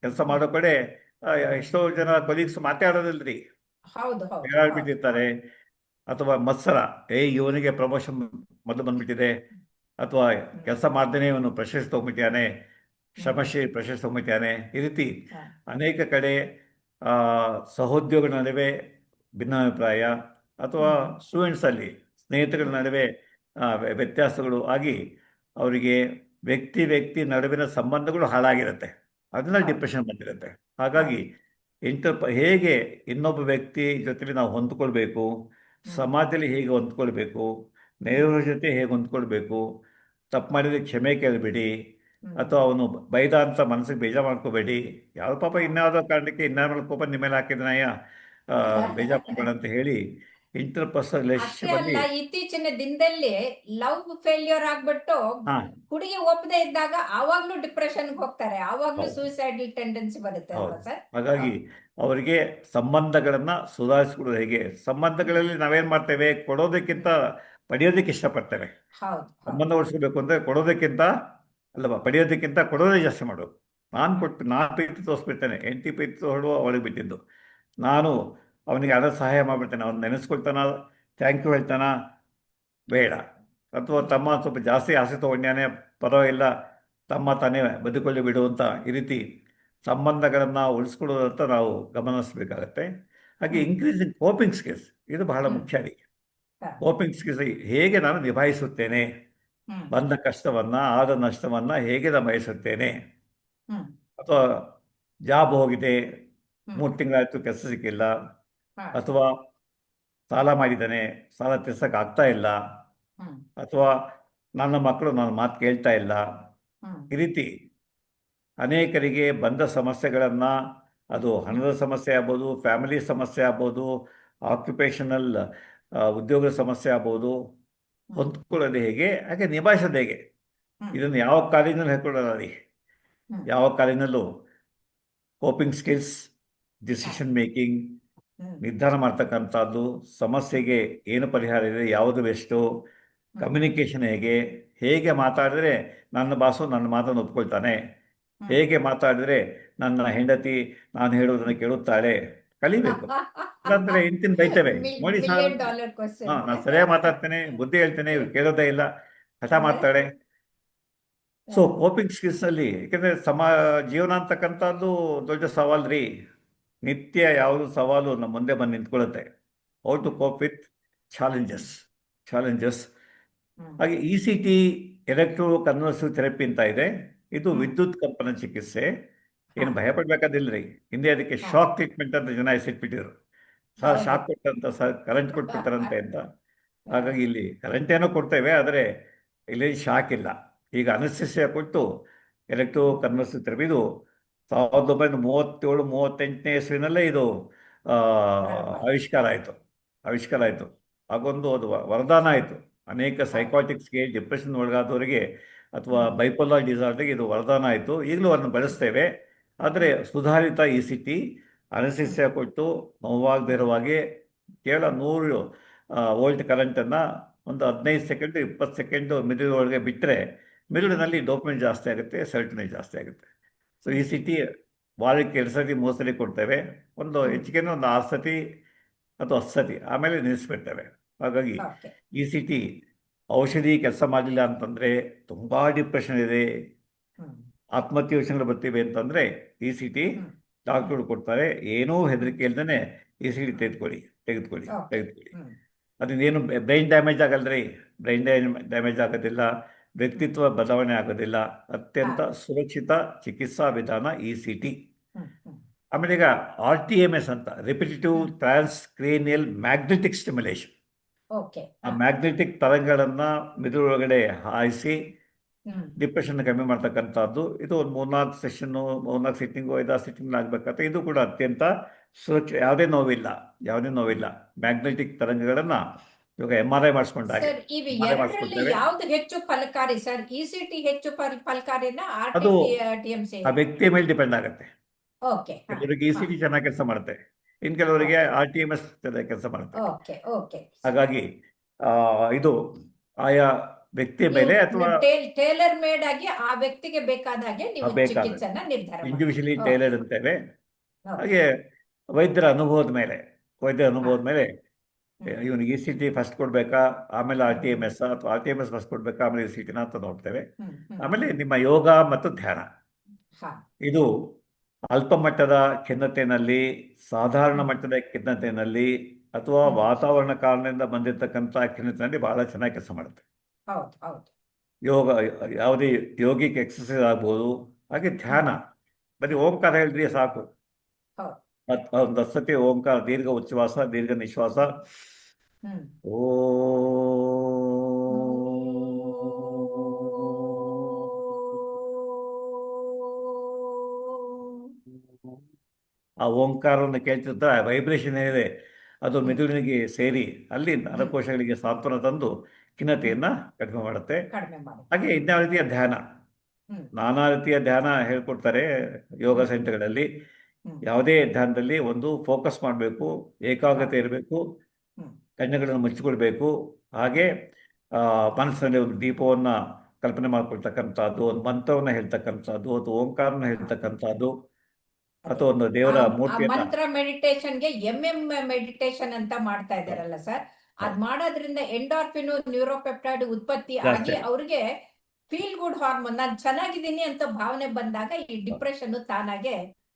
ಕೆಲಸ ಮಾಡೋ ಕಡೆ ಎಷ್ಟೋ ಜನ ಕೊಲೀಗ್ಸ್ ಮಾತಾಡೋದಿಲ್ರಿ. ಬಿಟ್ಟಿರ್ತಾರೆ. ಅಥವಾ ಮತ್ಸರ ಏ ಇವನಿಗೆ ಪ್ರಮೋಷನ್ ಮೊದಲು ಬಂದ್ಬಿಟ್ಟಿದೆ. ಅಥವಾ ಕೆಲಸ ಮಾಡ್ದೇನೆ ಇವನು ಪ್ರಶಸ್ತಿ ತಗೊಂಡ್ಬಿಟ್ಟಿದ್ದಾನೆ. ಶ್ರಮಶ್ರೀ ಪ್ರಶಸ್ತಿ ತಗೊಂಡ್ಬಿಟ್ಟಿದ್ದಾನೆ ಈ ರೀತಿ ಅನೇಕ ಕಡೆ ಸಹೋದ್ಯೋಗಿಗಳ ನಡುವೆ ಭಿನ್ನಾಭಿಪ್ರಾಯ ಅಥವಾ ಸ್ಟೂಡೆಂಟ್ಸಲ್ಲಿ ಸ್ನೇಹಿತರ ನಡುವೆ ವ್ಯತ್ಯಾಸಗಳು ಆಗಿ ಅವರಿಗೆ ವ್ಯಕ್ತಿ ವ್ಯಕ್ತಿ ನಡುವಿನ ಸಂಬಂಧಗಳು ಹಾಳಾಗಿರುತ್ತೆ. ಅದನ್ನ ಡಿಪ್ರೆಷನ್ ಬಂದಿರುತ್ತೆ. ಹಾಗಾಗಿ ಇಂಟರ್ ಹೇಗೆ ಇನ್ನೊಬ್ಬ ವ್ಯಕ್ತಿ ಜೊತೆಲಿ ನಾವು ಹೊಂದ್ಕೊಳ್ಬೇಕು ಸಮಾಜದಲ್ಲಿ ಹೇಗೆ ಹೊಂದ್ಕೊಳ್ಬೇಕು ನೆರೆಯವರ ಜೊತೆ ಹೇಗೆ ಹೊಂದ್ಕೊಳ್ಬೇಕು ತಪ್ಪು ಮಾಡಿದ್ರೆ ಕ್ಷಮೆ ಕೇಳಬೇಡಿ. ಅಥವಾ ಅವನು ಬೈದ ಅಂತ ಮನಸ್ಸಿಗೆ ಬೇಜಾರು ಮಾಡ್ಕೋಬೇಡಿ. ಯಾವ ಪಾಪ ಇನ್ಯಾವುದೋ ಕಾರಣಕ್ಕೆ ಇನ್ಯಾವ ಕೋಪ ನಿಮ್ಮ ಮೇಲೆ ಹಾಕಿದ್ನಯ್ಯ ಬೇಜಾರು ಮಾಡ್ಬೇಡ ಅಂತ ಹೇಳಿ ಇಂಟರ್ ಪರ್ಸನಲ್ ರಿಲೇಶನ್ಶಿಪ್ ಅಲ್ಲಿ ಇತ್ತೀಚಿನ ದಿನದಲ್ಲಿ ಲವ್ ಫೇಲ್ಯೂರ್ ಆಗ್ಬಿಟ್ಟು ಹುಡುಗಿ ಒಪ್ಪದೆ ಇದ್ದಾಗ ಆವಾಗ್ಲೂ ಡಿಪ್ರೆಷನ್ ಹೋಗ್ತಾರೆ. ಆವಾಗ್ಲೂ. ಸೂಸೈಡಲ್ ಟೆಂಡೆನ್ಸಿ ಬರುತ್ತೆ ಸರ್? ಹಾಗಾಗಿ ಅವರಿಗೆ ಸಂಬಂಧಗಳನ್ನ ಸುಧಾರಿಸ್ಕೊಳ್ಳೋದು ಹೇಗೆ? ಸಂಬಂಧಗಳಲ್ಲಿ ನಾವೇನ್ ಮಾಡ್ತೇವೆ? ಕೊಡೋದಕ್ಕಿಂತ ಪಡೆಯೋದಕ್ಕೆ ಇಷ್ಟಪಡ್ತೇವೆ. ಸಂಬಂಧ ಉಳಿಸ್ಕೋಬೇಕು ಅಂದ್ರೆ ಕೊಡೋದಕ್ಕಿಂತ ಅಲ್ಲವಾ ಪಡೆಯೋದಕ್ಕಿಂತ ಕೊಡೋದೇ ಜಾಸ್ತಿ ಮಾಡು. ನಾನು ಕೊಟ್ಟು ನಾನು ಪ್ರೀತಿ ತೋರಿಸ್ಬಿಡ್ತೇನೆ ಹೆಂಡತಿ ಪ್ರೀತಿ ತೋಡುವ ಅವಳಿಗೆ ಬಿಟ್ಟಿದ್ದು. ನಾನು ಅವನಿಗೆ ಅದರ ಸಹಾಯ ಮಾಡಿಬಿಡ್ತೇನೆ ಅವ್ನು ನೆನೆಸ್ಕೊಳ್ತಾನ ಥ್ಯಾಂಕ್ ಯು ಹೇಳ್ತಾನ ಬೇಡ. ಅಥವಾ ತಮ್ಮ ಸ್ವಲ್ಪ ಜಾಸ್ತಿ ಆಸೆ ತೊಗೊಂಡ್ಯಾನೆ ಪರವಾಗಿಲ್ಲ ತಮ್ಮ ತಾನೇ ಬದುಕೊಳ್ಳಿ ಬಿಡು ಅಂತ ಈ ರೀತಿ ಸಂಬಂಧಗಳನ್ನು ಉಳಿಸ್ಕೊಳ್ಳೋದಂತ ನಾವು ಗಮನಿಸಬೇಕಾಗತ್ತೆ. ಹಾಗೆ. ಇನ್ಕ್ರೀಸಿಂಗ್ ಕೋಪಿಂಗ್ ಸ್ಕಿಲ್ಸ್ ಇದು ಬಹಳ ಮುಖ್ಯ ಅಡಿಗೆ. ಕೋಪಿಂಗ್ ಸ್ಕಿಲ್ಸ್ ಹೇಗೆ ನಾನು ನಿಭಾಯಿಸುತ್ತೇನೆ? ಬಂದ ಕಷ್ಟವನ್ನ ಆದ ನಷ್ಟವನ್ನ ಹೇಗೆ ನಮಯಿಸುತ್ತೇನೆ ಅಥವಾ ಜಾಬ್ ಹೋಗಿದೆ. ಮೂರು ತಿಂಗಳಾಯ್ತು ಕೆಲಸ ಸಿಕ್ಕಿಲ್ಲ ಅಥವಾ ಸಾಲ ಮಾಡಿದ್ದಾನೆ ಸಾಲ ತೀರ್ಸಕ್ಕೆ ಆಗ್ತಾ ಇಲ್ಲ ಅಥವಾ ನನ್ನ ಮಕ್ಕಳು ನನ್ನ ಮಾತು ಕೇಳ್ತಾ ಇಲ್ಲ. ಈ ರೀತಿ ಅನೇಕರಿಗೆ ಬಂದ ಸಮಸ್ಯೆಗಳನ್ನ ಅದು ಹಣದ ಸಮಸ್ಯೆ ಆಗ್ಬೋದು ಫ್ಯಾಮಿಲಿ ಸಮಸ್ಯೆ ಆಗ್ಬೋದು ಆಕ್ಯುಪೇಷನಲ್ ಉದ್ಯೋಗದ ಸಮಸ್ಯೆ ಆಗ್ಬೋದು ಹೊಂದ್ಕೊಳ್ಳೋದು ಹೇಗೆ? ಹಾಗೆ ನಿಭಾಯಿಸೋದು ಹೇಗೆ? ಇದನ್ನು ಯಾವ ಕಾಲೇಜಿನಲ್ಲಿ ಹೇಳ್ಕೊಳ್ಳೋಲ್ಲ ರೀ ಯಾವ ಕಾಲೇಜಿನಲ್ಲೂ ಕೋಪಿಂಗ್ ಸ್ಕಿಲ್ಸ್ ಡಿಸಿಷನ್ ಮೇಕಿಂಗ್ ನಿರ್ಧಾರ ಮಾಡ್ತಕ್ಕಂಥದ್ದು ಸಮಸ್ಯೆಗೆ ಏನು ಪರಿಹಾರ ಇದೆ ಯಾವುದು ಬೆಸ್ಟು ಕಮ್ಯುನಿಕೇಷನ್ ಹೇಗೆ? ಹೇಗೆ ಮಾತಾಡಿದ್ರೆ ನನ್ನ ಬಾಸು ನನ್ನ ಮಾತನ್ನು ಒಪ್ಕೊಳ್ತಾನೆ? ಹೇಗೆ ಮಾತಾಡಿದ್ರೆ ನನ್ನ ಹೆಂಡತಿ ನಾನು ಹೇಳೋದನ್ನು ಕೇಳುತ್ತಾಳೆ? ಕಲಿಬೇಕು. ಇಲ್ಲಾಂದ್ರೆ ಇಂತಿನ್ ಬೈತೇವೆ. ನೋಡಿ ಸರ್ ಹಾ ನಾನು ಸರಿಯಾಗಿ ಮಾತಾಡ್ತೇನೆ ಬುದ್ಧಿ ಹೇಳ್ತೇನೆ ಇವ್ರು ಕೇಳೋದೇ ಇಲ್ಲ ಹಠ ಮಾಡ್ತಾಳೆ ಸೊ ಕೋಪಿಂಗ್ ಸ್ಕಿಲ್ಸ್ ಅಲ್ಲಿ ಯಾಕಂದ್ರೆ ಸಮ ಜೀವನ ಅಂತಕ್ಕಂಥದ್ದು ದೊಡ್ಡ ಸವಾಲ್ ರೀ. ನಿತ್ಯ ಯಾವುದು ಸವಾಲು ನಮ್ಮ ಮುಂದೆ ಬಂದು ನಿಂತ್ಕೊಳ್ಳುತ್ತೆ. How to cope with challenges challenges ಹಾಗೆ E C T electroconvulsive therapy ಅಂತ ಇದೆ. ಇದು ವಿದ್ಯುತ್ ಕಂಪನ ಚಿಕಿತ್ಸೆ. ಏನು. ಭಯ ಪಡ್ಬೇಕಾದಿಲ್ರಿ ಹಿಂದೆ ಅದಕ್ಕೆ ಶಾಕ್ ಟ್ರೀಟ್ಮೆಂಟ್ ಅಂತ ಜನ ಹೆಸರಿಟ್ಬಿಟ್ಟಿದ್ರು. ಸರ್ ಶಾಕ್ ಕೊಟ್ಟಂತ ಸರ್ ಕರೆಂಟ್ ಕೊಟ್ಬಿಡ್ತಾರಂತೆ ಅಂತ. ಹಾಗಾಗಿ ಇಲ್ಲಿ ಕರೆಂಟ್ ಏನೋ ಕೊಡ್ತೇವೆ ಆದರೆ ಇಲ್ಲಿ ಶಾಕ್ ಇಲ್ಲ. ಈಗ ಅನಸ್ತೆಸಿಯಾ ಕೊಟ್ಟು ಎಲೆಕ್ಟ್ರೋ ಕನ್ವರ್ಸ್ ಥೆರಪಿ ಇದು ಸಾವಿರದ ಒಂಬೈನೂರ ಮೂವತ್ತೇಳು ಮೂವತ್ತೆಂಟನೇ ಇಸ್ವಿನಲ್ಲೇ ಇದು ಆವಿಷ್ಕಾರ ಆಯಿತು. ಆವಿಷ್ಕಾರ ಆಯಿತು. ಆಗೊಂದು ಅದು ವರದಾನ ಆಯಿತು. ಅನೇಕ ಸೈಕಾಟಿಕ್ಸ್ಗೆ ಡಿಪ್ರೆಷನ್ ಒಳಗಾದವರಿಗೆ ಅಥವಾ ಬೈಪೋಲಾರ್ ಡಿಸಾರ್ಡರ್ಗೆ ಇದು ವರದಾನ ಆಯಿತು. ಈಗಲೂ ಅದನ್ನು ಬಳಸ್ತೇವೆ. ಆದರೆ ಸುಧಾರಿತ ಇ ಸಿ ಟಿ ಅನಸಿಸ್ಯ ಕೊಟ್ಟು ನೋವಾಗದೇ ಇರೋ ಕೇವಲ ನೂರು ವೋಲ್ಟ್ ಕರೆಂಟನ್ನು ಒಂದು ಹದಿನೈದು ಸೆಕೆಂಡು ಇಪ್ಪತ್ತು ಸೆಕೆಂಡು ಮಿದುಳೊಳಗೆ ಬಿಟ್ಟರೆ ಮಿದುಳಿನಲ್ಲಿ ಡೋಪ್ಮೆಂಟ್ ಜಾಸ್ತಿ ಆಗುತ್ತೆ ಸೆರೋಟೋನಿನ್ ಜಾಸ್ತಿ ಆಗುತ್ತೆ. ಸೊ ಈ ಸಿ ಟಿ ವಾರಕ್ಕೆ ಎರಡು ಸತಿ ಮೂರು ಸತಿ ಕೊಡ್ತೇವೆ. ಒಂದು ಹೆಚ್ಚಿಗೆ ಒಂದು ಆರು ಸತಿ ಅಥವಾ ಹತ್ತು ಸತಿ ಆಮೇಲೆ ನಿಲ್ಲಿಸ್ಬಿಡ್ತೇವೆ. ಹಾಗಾಗಿ ಈ ಇ ಸಿ ಟಿ ಔಷಧಿ ಕೆಲಸ ಮಾಡಲಿಲ್ಲ ಅಂತಂದರೆ ತುಂಬ ಡಿಪ್ರೆಷನ್ ಇದೆ. ಆತ್ಮಹತ್ಯೆ ಯೋಚನೆಗಳು ಬರ್ತೀವಿ ಅಂತಂದರೆ ಇ ಸಿ ಟಿ ಡಾಕ್ಟರ್ ಕೊಡ್ತಾರೆ. ಏನೂ ಹೆದರಿಕೆ ಇಲ್ದೇ ಇ ಸಿ ಟಿ ತೆಗೆದುಕೊಳ್ಳಿ ತೆಗೆದುಕೊಳ್ಳಿ. ತೆಗೆದುಕೊಳ್ಳಿ. ಅದರಿಂದ ಏನು ಬ್ರೈನ್ ಡ್ಯಾಮೇಜ್ ಆಗಲ್ರಿ ಬ್ರೈನ್ ಡ್ಯಾಮೇಜ್ ಆಗೋದಿಲ್ಲ. ವ್ಯಕ್ತಿತ್ವ ಬದಲಾವಣೆ ಆಗೋದಿಲ್ಲ. ಅತ್ಯಂತ ಸುರಕ್ಷಿತ ಚಿಕಿತ್ಸಾ ವಿಧಾನ ಇ ಸಿ ಟಿ ಆಮೇಲೆ ಈಗ ಆರ್ ಟಿ ಎಂ ಎಸ್ ಅಂತ repetitive transcranial magnetic stimulation ಆ ಮ್ಯಾಗ್ನೆಟಿಕ್ ತರಂಗಗಳನ್ನು ಮಿದುಳೊಳಗಡೆ ಹಾಯಿಸಿ ಡಿಪ್ರೆಷನ್ ಕಮ್ಮಿ ಮಾಡ್ತಕ್ಕಂಥದ್ದು. ಇದು ಒಂದು ಮೂರ್ನಾಲ್ಕು ಸೆಷನ್ನು ಮೂರ್ನಾಲ್ಕು ಸಿಟ್ಟಿಂಗು ಐದಾರು ಸಿಟ್ಟಿಂಗ್ ಆಗ್ಬೇಕಾದ್ರೆ ಇದು ಕೂಡ ಅತ್ಯಂತ ಸುರಕ್ಷ ಯಾವುದೇ ನೋವಿಲ್ಲ ಯಾವುದೇ ನೋವಿಲ್ಲ. ಮ್ಯಾಗ್ನೆಟಿಕ್ ತರಂಗಗಳನ್ನ ಇವಾಗ ಎಂ ಆರ್ ಐ ಮಾಡಿಸ್ಕೊಂಡಾಗ ಯಾವ್ದು ಹೆಚ್ಚು ಫಲಕಾರಿ? ಸರ್ ಇ ಸಿ ಟಿ ಹೆಚ್ಚು ಫಲ ಫಲಕಾರಿನ ಅದು ಆ ವ್ಯಕ್ತಿಯ ಮೇಲೆ ಡಿಪೆಂಡ್ ಆಗುತ್ತೆ. ಕೆಲವರಿಗೆ ಇ ಸಿ ಟಿ ಚೆನ್ನಾಗಿ ಕೆಲಸ ಮಾಡುತ್ತೆ. ಇನ್ ಕೆಲವರಿಗೆ ಆರ್ ಟಿ ಎಂ ಎಸ್ ಚೆನ್ನಾಗಿ ಕೆಲಸ ಮಾಡುತ್ತೆ. ಹಾಗಾಗಿ ಇದು ಆಯಾ ವ್ಯಕ್ತಿಯ ಮೇಲೆ ಅಥವಾ ಟೇಲರ್ ಮೇಡ್ ಆಗಿ ಆ ವ್ಯಕ್ತಿಗೆ ಬೇಕಾದ ಹಾಗೆ ನೀವು. ಚಿಕಿತ್ಸೆನ ನಿರ್ಧಾರ ಇಂಡಿವಿಜುವಲಿ ಟೇಲರ್ ಅಂತೇವೆ ಹಾಗೆ ವೈದ್ಯರ ಅನುಭವದ ಮೇಲೆ ವೈದ್ಯರ ಅನುಭವದ ಮೇಲೆ. ಇವನಿಗೆ ಇ ಸಿ ಟಿ ಫಸ್ಟ್ ಕೊಡಬೇಕಾ ಆಮೇಲೆ ಆರ್ ಟಿ ಎಂ ಎಸ್ ಅಥವಾ R T M S first ಕೊಡಬೇಕಾ ಆಮೇಲೆ ಇ ಸಿ ಟಿನ ಅಂತ ನೋಡ್ತೇವೆ. ಆಮೇಲೆ ನಿಮ್ಮ ಯೋಗ ಮತ್ತು ಧ್ಯಾನ. ಇದು ಅಲ್ಪ ಮಟ್ಟದ ಖಿನ್ನತೆಯಲ್ಲಿ ಸಾಧಾರಣ ಮಟ್ಟದ ಖಿನ್ನತೆಯಲ್ಲಿ ಅಥವಾ ವಾತಾವರಣ ಕಾರಣದಿಂದ ಬಂದಿರತಕ್ಕಂಥ ಖಿನ್ನತೆಯಲ್ಲಿ ಬಹಳ ಚೆನ್ನಾಗಿ ಕೆಲಸ ಮಾಡುತ್ತೆ. ಹೌದು ಹೌದು. ಯೋಗ ಯಾವುದೇ ಯೋಗಿಕ್ ಎಕ್ಸಸೈಸ್ ಆಗ್ಬೋದು ಹಾಗೆ ಧ್ಯಾನ. ಬರೀ ಓಂಕಾರ ಹೇಳಿದ್ರೆ ಸಾಕು. ಒಂದು ಹತ್ತು ಓಂಕಾರ ದೀರ್ಘ ಉಚ್ಛ್ವಾಸ ದೀರ್ಘ ನಿಶ್ವಾಸ. ಓ. ಆ ಓಂಕಾರವನ್ನು ಕೇಳ್ತಿರ್ತಾರೆ ವೈಬ್ರೇಷನ್ ಏನಿದೆ ಅದು ಮೆದುಳಿನಿಗೆ ಸೇರಿ ಅಲ್ಲಿ ನರಕೋಶಗಳಿಗೆ ಸಾಂತ್ವನ ತಂದು ಖಿನ್ನತೆಯನ್ನ ಕಡಿಮೆ ಮಾಡುತ್ತೆ. ಹಾಗೆ ಇನ್ಯಾವ ರೀತಿಯ ಧ್ಯಾನ. ನಾನಾ ರೀತಿಯ ಧ್ಯಾನ ಹೇಳ್ಕೊಡ್ತಾರೆ ಯೋಗ ಸೆಂಟರ್ಗಳಲ್ಲಿ. ಯಾವುದೇ ಧ್ಯಾನದಲ್ಲಿ ಒಂದು ಫೋಕಸ್ ಮಾಡಬೇಕು ಏಕಾಗ್ರತೆ ಇರಬೇಕು. ಕಣ್ಣುಗಳನ್ನು ಮುಚ್ಚಿಕೊಳ್ಬೇಕು. ಹಾಗೆ ಮನಸ್ಸಿನಲ್ಲಿ ಒಂದು ದೀಪವನ್ನ ಕಲ್ಪನೆ ಮಾಡ್ಕೊಳ್ತಕ್ಕಂಥದ್ದು ಒಂದು ಮಂತ್ರವನ್ನ ಹೇಳ್ತಕ್ಕಂಥದ್ದು ಅಥವಾ ಓಂಕಾರನ ಹೇಳ್ತಕ್ಕಂಥದ್ದು ಅಥವಾ ಒಂದು ದೇವರ ಮೂರ್ತಿಯನ್ನ ಮಂತ್ರ ಮೆಡಿಟೇಷನ್ಗೆ ಎಂ ಎಂ ಮೆಡಿಟೇಷನ್ ಅಂತ ಮಾಡ್ತಾ ಇದಾರಲ್ಲ ಸರ್? ಅದ್ ಮಾಡೋದ್ರಿಂದ ಎಂಡಾರ್ಫಿನ್ ನ್ಯೂರೋಪೆಪ್ಟೈಡ್ ಉತ್ಪತ್ತಿ ಆಗಿ ಅವ್ರಿಗೆ ಫೀಲ್ ಗುಡ್ ಹಾರ್ಮೋನ್ ನಾನು ಚೆನ್ನಾಗಿದ್ದೀನಿ ಅಂತ ಭಾವನೆ ಬಂದಾಗ ಈ ಡಿಪ್ರೆಷನ್ ತಾನಾಗೆ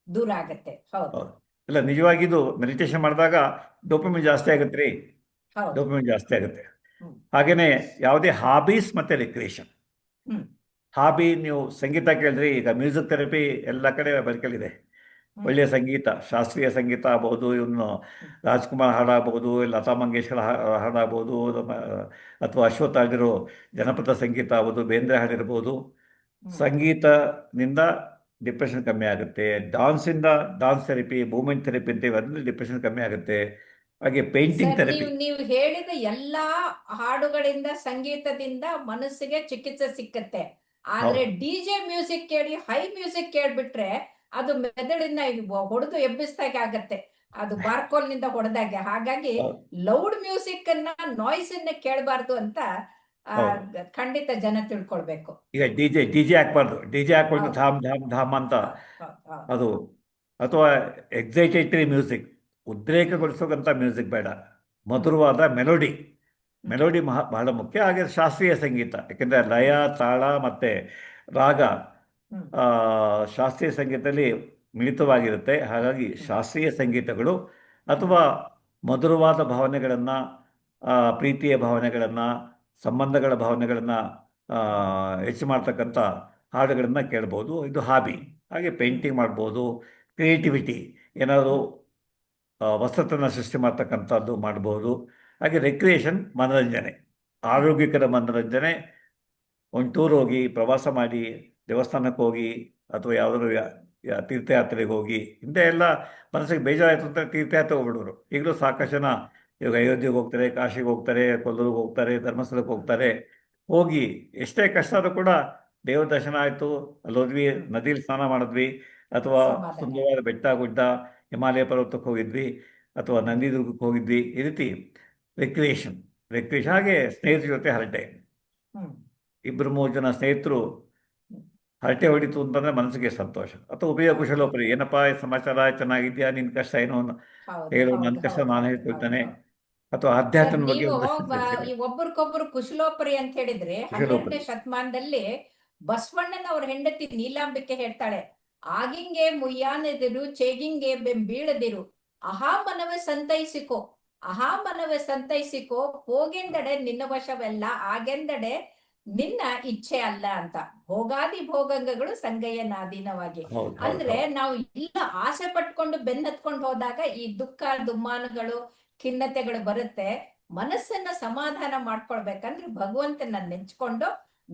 ದೂರ ಆಗತ್ತೆ. ಹೌದು. ಇಲ್ಲ ನಿಜವಾಗಿ ಇದು ಮೆಡಿಟೇಷನ್ ಮಾಡಿದಾಗ ಡೋಪಮಿನ್ ಜಾಸ್ತಿ ಆಗುತ್ತೆ ರೀ. ಹೌದು. ಡೋಪಮಿನ್ ಜಾಸ್ತಿ ಆಗುತ್ತೆ. ಹಾಗೇನೆ ಯಾವುದೇ ಹಾಬೀಸ್ ಮತ್ತೆ ರಿಕ್ರಿಯೇಷನ್. ಹ್ಮ್. ಹಾಬಿ ನೀವು ಸಂಗೀತ ಕೇಳಿದ್ರಿ ಈಗ ಮ್ಯೂಸಿಕ್ ಥೆರಪಿ ಎಲ್ಲ ಕಡೆ ಬದುಕಲಿದೆ. ಒಳ್ಳೆಯ ಸಂಗೀತ ಶಾಸ್ತ್ರೀಯ ಸಂಗೀತ ಆಗ್ಬೋದು ಇವನು ರಾಜ್ಕುಮಾರ್ ಹಾಡಾಗ್ಬೋದು ಲತಾ ಮಂಗೇಶ್ಕರ್ ಹಾಡಾಗ್ಬೋದು ಅಥವಾ ಅಶ್ವಥ್ ಆಗಿರೋ ಜನಪದ ಸಂಗೀತ ಆಗ್ಬೋದು ಬೇಂದ್ರೆ ಹಾಡಿರ್ಬೋದು. ಸಂಗೀತದಿಂದ ಡಿಪ್ರೆಷನ್ ಕಮ್ಮಿ ಆಗುತ್ತೆ. ಡಾನ್ಸಿಂದ ಡಾನ್ಸ್ ಥೆರಪಿ ಮೂಮೆಂಟ್ ಥೆರಪಿ ಅಂತೀವಿ ಅದರಿಂದ ಡಿಪ್ರೆಷನ್ ಕಮ್ಮಿ ಆಗುತ್ತೆ. ಹಾಗೆ ಪೇಂಟಿಂಗ್ ಥೆರಪಿ. ನೀವು ನೀವು ಹೇಳಿದ ಎಲ್ಲಾ ಹಾಡುಗಳಿಂದ ಸಂಗೀತದಿಂದ ಮನಸ್ಸಿಗೆ ಚಿಕಿತ್ಸೆ ಸಿಕ್ಕತ್ತೆ. ಆದ್ರೆ ಡಿಜೆ ಮ್ಯೂಸಿಕ್ ಕೇಳಿ ಹೈ ಮ್ಯೂಸಿಕ್ ಕೇಳ್ಬಿಟ್ರೆ ಅದು ಮೆದುಳಿನ ಹೊಡೆದು ಎಬ್ಬಿಸ್ದಾಗೆ ಆಗತ್ತೆ. ಅದು ಬಾರ್ಕೋಲ್ನಿಂದ ಹೊಡೆದಾಗೆ. ಹಾಗಾಗಿ ಲೌಡ್ ಮ್ಯೂಸಿಕ್ ಅನ್ನ ನಾಯ್ಸ್ ಅನ್ನ ಕೇಳಬಾರ್ದು ಅಂತ ಖಂಡಿತ ಜನ ತಿಳ್ಕೊಳ್ಬೇಕು. ಈಗ ಡಿ ಜೆ ಡಿ ಜೆ ಹಾಕ್ಬಾರ್ದು. ಡಿ ಜೆ ಹಾಕ್ಕೊಂಡು ಧಾಮ್ ಧಾಮ್ ಧಾಮ್ ಅಂತ. ಅದು ಅಥವಾ ಎಕ್ಸೈಟೇಟರಿ ಮ್ಯೂಸಿಕ್ ಉದ್ರೇಕಗೊಳಿಸೋಕಂತ ಮ್ಯೂಸಿಕ್ ಬೇಡ. ಮಧುರವಾದ ಮೆಲೋಡಿ. ಮೆಲೋಡಿ ಮಹಾ ಬಹಳ ಮುಖ್ಯ. ಹಾಗೆ ಶಾಸ್ತ್ರೀಯ ಸಂಗೀತ. ಯಾಕೆಂದರೆ ಲಯ ತಾಳ ಮತ್ತು ರಾಗ ಶಾಸ್ತ್ರೀಯ ಸಂಗೀತದಲ್ಲಿ ಮಿಳಿತವಾಗಿರುತ್ತೆ. ಹಾಗಾಗಿ ಶಾಸ್ತ್ರೀಯ ಸಂಗೀತಗಳು ಅಥವಾ ಮಧುರವಾದ ಭಾವನೆಗಳನ್ನು ಪ್ರೀತಿಯ ಭಾವನೆಗಳನ್ನು ಸಂಬಂಧಗಳ ಭಾವನೆಗಳನ್ನು ಹೆಚ್ಚು ಮಾಡ್ತಕ್ಕಂಥ ಹಾಡುಗಳನ್ನು ಕೇಳ್ಬೋದು. ಇದು ಹಾಬಿ. ಹಾಗೆ ಪೇಂಟಿಂಗ್ ಮಾಡ್ಬೋದು ಕ್ರಿಯೇಟಿವಿಟಿ ಏನಾದರೂ ವಸ್ತ್ರತನ ಸೃಷ್ಟಿ ಮಾಡ್ತಕ್ಕಂಥದ್ದು ಮಾಡ್ಬೋದು. ಹಾಗೆ ರೆಕ್ರಿಯೇಷನ್ ಮನೋರಂಜನೆ. ಆರೋಗ್ಯಕರ ಮನೋರಂಜನೆ. ಒಂದು ಟೂರ್ ಹೋಗಿ ಪ್ರವಾಸ ಮಾಡಿ ದೇವಸ್ಥಾನಕ್ಕೆ ಹೋಗಿ ಅಥವಾ ಯಾವುದಾದ್ರು ತೀರ್ಥಯಾತ್ರೆಗೆ ಹೋಗಿ ಇಂಥ ಎಲ್ಲ ಮನಸ್ಸಿಗೆ ಬೇಜಾರಾಯಿತು ಅಂತ ತೀರ್ಥಯಾತ್ರೆ ಹೋಗ್ಬಿಡೋರು. ಈಗಲೂ ಸಾಕಷ್ಟು ಜನ ಇವಾಗ ಅಯೋಧ್ಯೆಗೆ ಹೋಗ್ತಾರೆ ಕಾಶಿಗೆ ಹೋಗ್ತಾರೆ ಕೊಲ್ಲೂರಿಗೆ ಹೋಗ್ತಾರೆ ಧರ್ಮಸ್ಥಳಕ್ಕೆ ಹೋಗ್ತಾರೆ. ಹೋಗಿ ಎಷ್ಟೇ ಕಷ್ಟ ಆದರೂ ಕೂಡ ದೇವ್ರ ದರ್ಶನ ಆಯಿತು ಅಲ್ಲಿ ಹೋದ್ವಿ ನದಿಲಿ ಸ್ನಾನ ಮಾಡಿದ್ವಿ ಅಥವಾ. ಸುಂದರವಾದ ಬೆಟ್ಟ ಗುಡ್ಡ ಹಿಮಾಲಯ ಪರ್ವತಕ್ಕೆ ಹೋಗಿದ್ವಿ ಅಥವಾ ನಂದಿದುರ್ಗಕ್ಕೆ ಹೋಗಿದ್ವಿ ಈ ರೀತಿ ರೆಕ್ರಿಯೇಷನ್ ರೆಕ್ರಿಯೇಷನ್ ಹಾಗೆ ಸ್ನೇಹಿತರ ಜೊತೆ ಹರಟೆ. ಇಬ್ಬರು ಮೂರು ಜನ ಸ್ನೇಹಿತರು ಹರಟೆ ಹೊಡಿತು ಅಂತಂದ್ರೆ ಮನಸ್ಸಿಗೆ ಸಂತೋಷ. ಅಥವಾ ಉಭಯ ಕುಶಲೋಪರಿ ಏನಪ್ಪಾ ಈ ಸಮಾಚಾರ ಚೆನ್ನಾಗಿದ್ಯಾ ನಿನ್ ಕಷ್ಟ ಏನೋ ಹೇಳು ನನ್ನ ಕಷ್ಟ ನಾನು ಹೇಳ್ಕೊಳ್ತಾನೆ ಅಥವಾ ಅಧ್ಯಾತ್ಮ ಬಗ್ಗೆ ಈ ಒಬ್ರಿಗೊಬ್ರು ಕುಶಲೋಪರಿ ಅಂತ ಹೇಳಿದ್ರೆ ಹನ್ನೆರಡನೇ ಶತಮಾನದಲ್ಲಿ ಬಸವಣ್ಣನ ಅವ್ರ ಹೆಂಡತಿ ನೀಲಾಂಬಿಕೆ ಹೇಳ್ತಾಳೆ ಆಗಿಂಗೆ ಮುಯ್ಯಾನದಿರು ಚೇಗಿಂಗೆ ಬೆಂಬೀಳದಿರು ಅಹಾ ಮನವೇ ಸಂತೈಸಿಕೋ ಅಹಾ ಮನವೇ ಸಂತೈಸಿಕೋ ಹೋಗೆಂದಡೆ ನಿನ್ನ ವಶವೆಲ್ಲ ಆಗೆಂದಡೆ ನಿನ್ನ ಇಚ್ಛೆ ಅಲ್ಲ ಅಂತ. ಭೋಗಾದಿ ಭೋಗಂಗಗಳು ಸಂಗಯ್ಯನ ಅಧೀನವಾಗಿ ಹೌದು, ಹೌದು, ಅಂದ್ರೆ. ನಾವು ಇಲ್ಲ ಆಸೆ ಪಟ್ಕೊಂಡು ಬೆನ್ನತ್ಕೊಂಡು ಹೋದಾಗ ಈ ದುಃಖ ದುಮ್ಮಾನಗಳು ಖಿನ್ನತೆಗಳು ಬರುತ್ತೆ. ಮನಸ್ಸನ್ನ ಸಮಾಧಾನ ಮಾಡ್ಕೊಳ್ಬೇಕಂದ್ರೆ ಭಗವಂತನ ನೆಂಚ್ಕೊಂಡು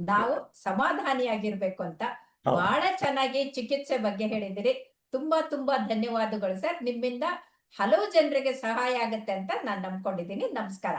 ನಾವು ಸಮಾಧಾನಿಯಾಗಿರ್ಬೇಕು ಅಂತ. ಬಹಳ ಚೆನ್ನಾಗಿ ಚಿಕಿತ್ಸೆ ಬಗ್ಗೆ ಹೇಳಿದಿರಿ. ತುಂಬಾ ತುಂಬಾ ಧನ್ಯವಾದಗಳು ಸರ್. ನಿಮ್ಮಿಂದ ಹಲವು ಜನರಿಗೆ ಸಹಾಯ ಆಗುತ್ತೆ ಅಂತ ನಾನು ನಂಬ್ಕೊಂಡಿದ್ದೀನಿ. ನಮಸ್ಕಾರ.